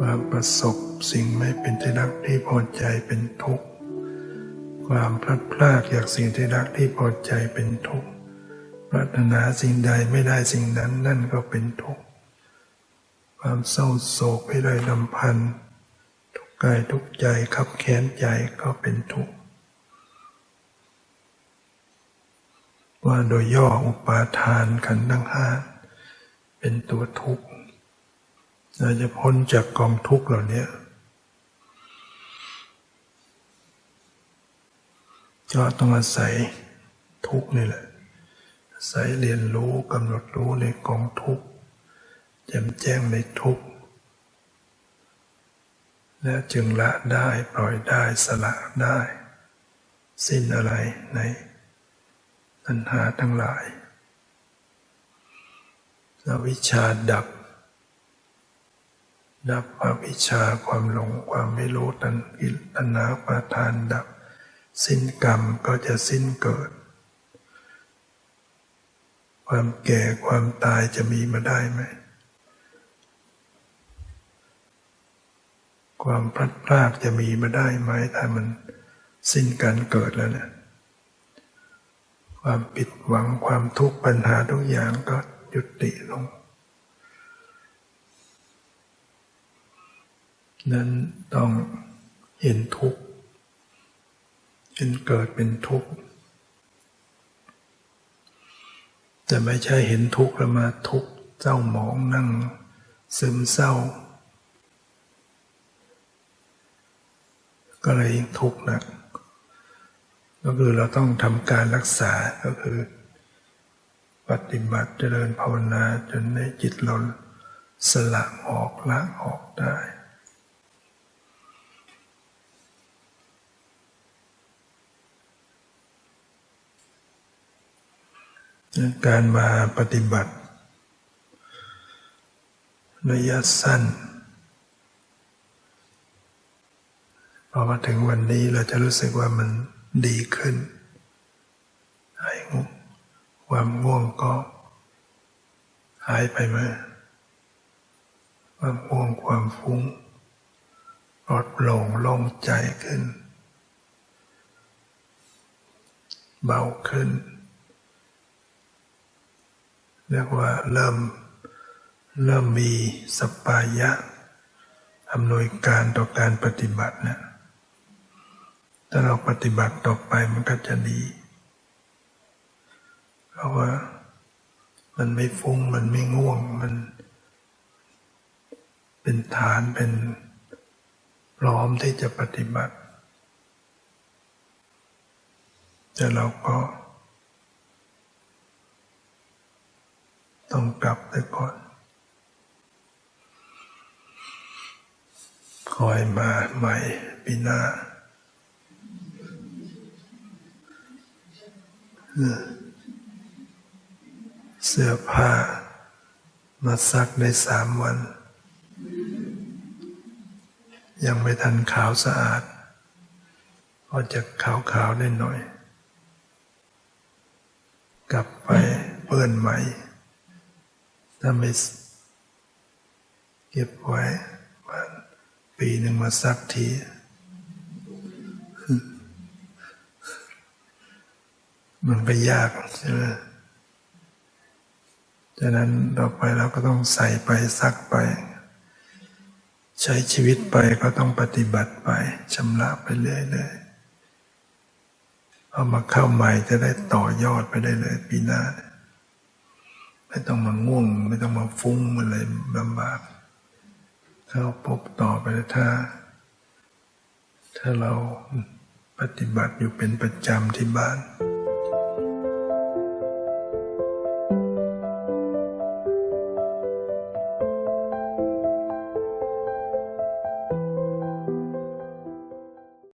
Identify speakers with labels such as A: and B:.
A: ความประสบสิ่งไม่เป็นที่รักที่พอใจเป็นทุกข์ ความพลัดพรากจากสิ่งที่รักที่พอใจเป็นทุกข์ ปรารถนาสิ่งใดไม่ได้สิ่งนั้นนั่นก็เป็นทุกข์ ความเศร้าโศกไม่ได้ลำพันธ์ทุกข์กายทุกข์ใจขับแค้นใจก็เป็นทุกข์ ว่าโดยย่ออุปาทานขันธ์ทั้งห้าเป็นตัวทุกข์ เราจะพ้นจากกองทุกข์เหล่านี้ก็ต้องอาศัยทุกข์นี่แหละอาศัยเรียนรู้กำหนดรู้ในกองทุกข์แจ่มแจ้งในทุกข์และจึงละได้ปล่อยได้สละได้ สิ้นอะไรในตัณหาทั้งหลายอวิชชาดับ ดับอวิชชาความหลงความไม่รู้ตัณกิตัณหาปาทานดับ สิ้นกรรมก็จะสิ้นเกิด ความแก่ความตายจะมีมาได้ไหม ความพลัดพรากจะมีมาได้ไหมถ้ามันสิ้นการเกิดแล้วเนี่ยความปิดหวังความทุกข์ปัญหาทุกอย่างก็ยุติลง นั้นต้องเห็นทุกข์เห็นเกิดเป็นทุกข์แต่ไม่ใช่เห็นทุกข์แล้วมาทุกข์เจ้าหมองนั่ง ซึมเศร้า ก็เลยยิ่งทุกข์หนักก็คือเราต้องทำการรักษาก็คือ ปฏิบัติเจริญภาวนาจนในจิตเราสละออกละออกได้ การมาปฏิบัติ ระยะสั้น พอมาถึงวันนี้เราจะรู้สึกว่ามันดีขึ้นหายง่วงความง่วงก็หายไปมาความง่วงความฟุ้งลอดโปร่งโล่งใจขึ้น เบาขึ้น เรียกว่าเริ่มเริ่มมีสปายะอำนวยการต่อการปฏิบัตินะถ้าเราปฏิบัติต่อไปมันก็จะดี เพราะว่ามันไม่ฟุ้งมันไม่ง่วงมัน เป็นฐานเป็นพร้อมที่จะปฏิบัติ แต่เราก็ ต้องกลับไปก่อน คอยมาใหม่ปีหน้าเสื้อผ้า มาซักได้สามวัน ยังไม่ทันขาวสะอาด ก็จะขาวขาวๆได้หน่อย กลับไปเปื้อนใหม่ ถ้าไม่เก็บไว้วันปีหนึ่งมาซักทีมันก็ยากใช่ไหมดังนั้นต่อไปเราก็ต้องใส่ไปซักไป ใช้ชีวิตไปก็ต้องปฏิบัติไปชำระไปเรื่อยๆเอามาเข้าใหม่จะได้ต่อยอดไปได้เลยปีหน้า ไม่ต้องมาง่วง ไม่ต้องมาฟุ้งอะไรลำบากเข้าพบต่อไปถ้า ถ้าเราปฏิบัติอยู่เป็นประจำที่บ้าน